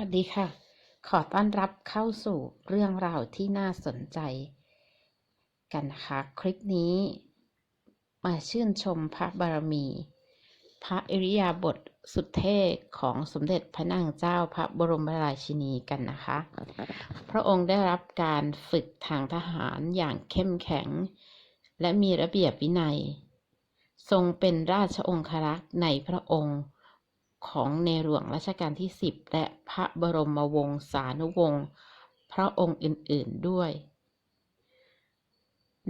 วัสดีค่ะ ขอต้อนรับเข้าสู่เรื่องราวที่น่าสนใจ กันนะคะ คลิปนี้ มาชื่นชมพระบารมี พระอริยาบถสุดเท่ของสมเด็จพระนางเจ้าพระบรมราชินีกันนะคะ พระองค์ได้รับการฝึกทางทหารอย่างเข้มแข็ง และมีระเบียบวินัย ทรงเป็นราชองครักษ์ในพระองค์ ของในหลวงรัชกาลที่ 10 และพระบรมวงศานุวงศ์พระองค์อื่น ๆด้วย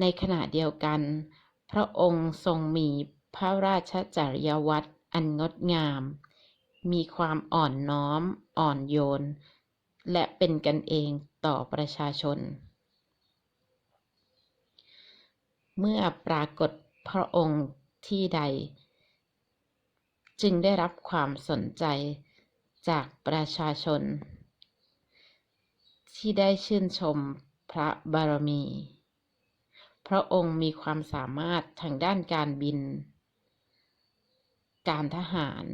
ในขณะเดียวกัน พระองค์ทรงมีพระราชจริยวัตรอันงดงาม มีความอ่อนน้อม อ่อนโยน และเป็นกันเองต่อประชาชน เมื่อปรากฏพระองค์ที่ใด จึงได้รับความสนใจจากประชาชน ที่ได้ชื่นชมพระบารมี พระองค์มีความสามารถทางด้านการบิน การทหาร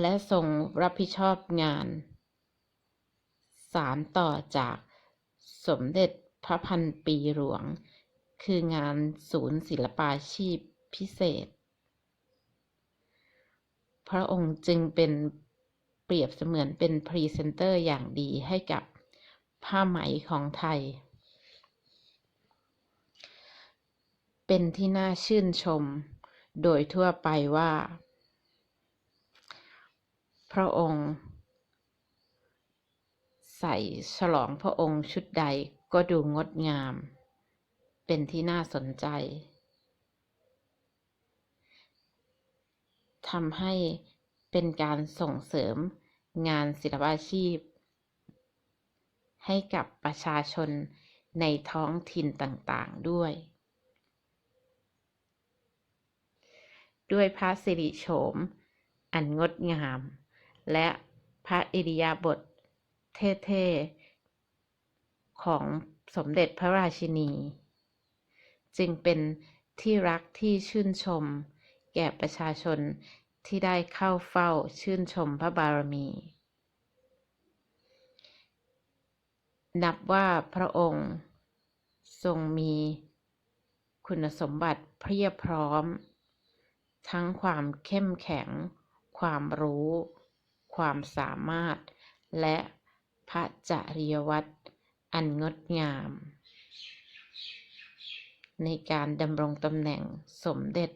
และทรงรับผิดชอบงาน สารต่อจากสมเด็จพระพันปีหลวง คืองานศูนย์ศิลปาชีพพิเศษ พระองค์จึงเป็นเปรียบเสมือนเป็นพรีเซนเตอร์อย่างดีให้กับผ้าไหมของไทย เป็นที่น่าชื่นชมโดยทั่วไปว่า พระองค์ ใส่ฉลองพระองค์ชุดใดก็ดูงดงาม เป็นที่น่าสนใจ ทำให้เป็นการส่งเสริมงานศิลปาชีพ ให้กับประชาชนในท้องถิ่นต่างๆด้วย ด้วยพระสิริโฉม อันงดงาม และพระอิริยาบถเท่ๆ ของสมเด็จพระราชินี จึงเป็นที่รักที่ชื่นชม แก่ประชาชน ที่ได้เข้าเฝ้าชื่นชมพระบารมี นับว่าพระองค์ทรงมีคุณสมบัติเพียบพร้อม ทั้งความเข้มแข็ง ความรู้ ความสามารถ และพระจริยวัตรอันงดงาม ในการดำรงตำแหน่งสมเด็จ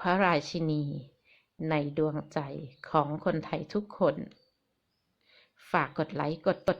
พระราชินี ในดวงใจของคนไทยทุกคน ฝากกดไลค์กดกด